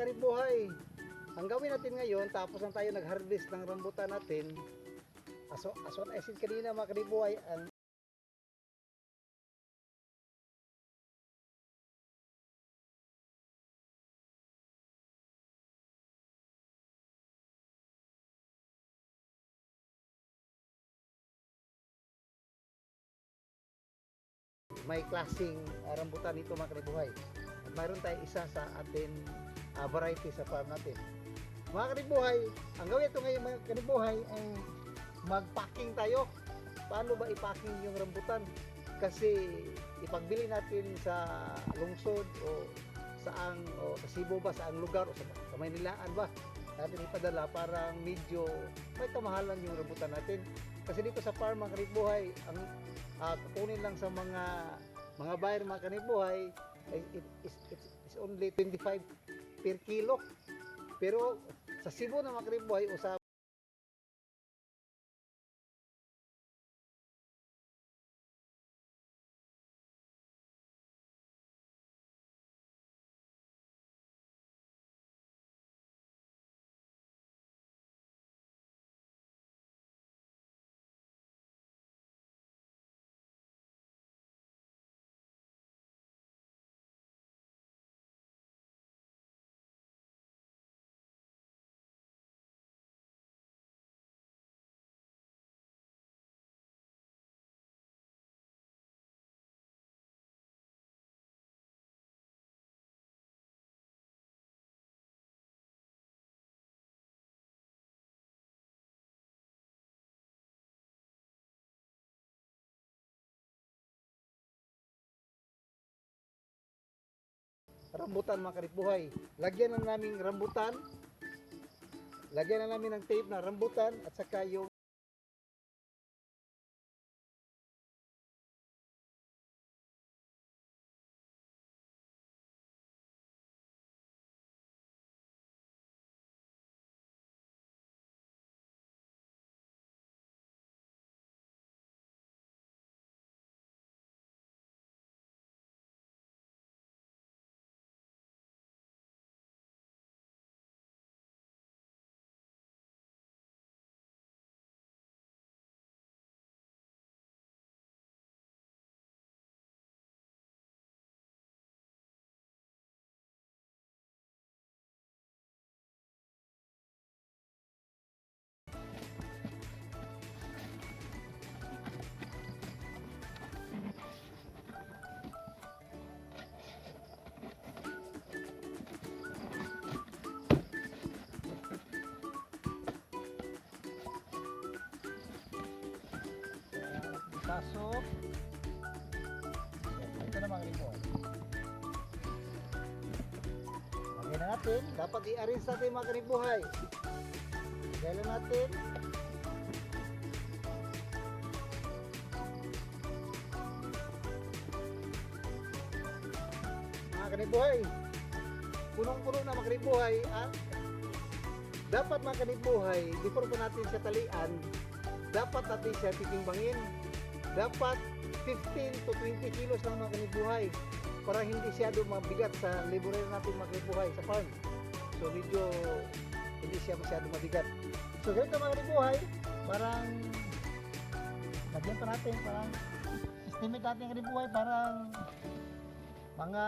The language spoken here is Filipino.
karibuhay. Ang gawin natin ngayon, tapos na tayo nag-harvest ng rambutan natin, aso, aso na acid kanina mga karibuhay, ang may klasing rambutan dito mga kanibuhay. At mayroon tayo isa sa atin uh, variety sa farm natin. Mga kanibuhay, ang gawin ito ngayon mga kanibuhay ay mag-packing tayo. Paano ba i-packing yung rambutan? Kasi ipagbili natin sa lungsod o saang o sa Cebu ba, saang lugar o sa, sa Maynilaan ba natin ipadala parang medyo may kamahalan yung rambutan natin. Kasi dito sa farm mga kanibuhay, ang uh, kukunin lang sa mga mga buyer mga kanibuhay ay it is it's, it's only 25 per kilo. Pero sa Cebu na mga kanibuhay o rambutan mga kanibuhay. Lagyan na namin rambutan. Lagyan na namin ng tape na rambutan at saka yung pasok. Ito na mga kanibuhay. Lagyan na natin. Dapat i-arrange natin mga kanibuhay. Lagyan na natin. Mga kanibuhay. Punong-puno na mga kanibuhay. At dapat mga kanibuhay, before pa natin siya talian, dapat natin siya titimbangin. Dapat 15 to 20 kilos lang mga kanibuhay para hindi siya mabigat sa liburan natin mga kanibuhay sa farm. So medyo hindi siya masyado mabigat. So ganito mga kanibuhay, parang lagyan pa natin parang estimate natin kanibuhay parang mga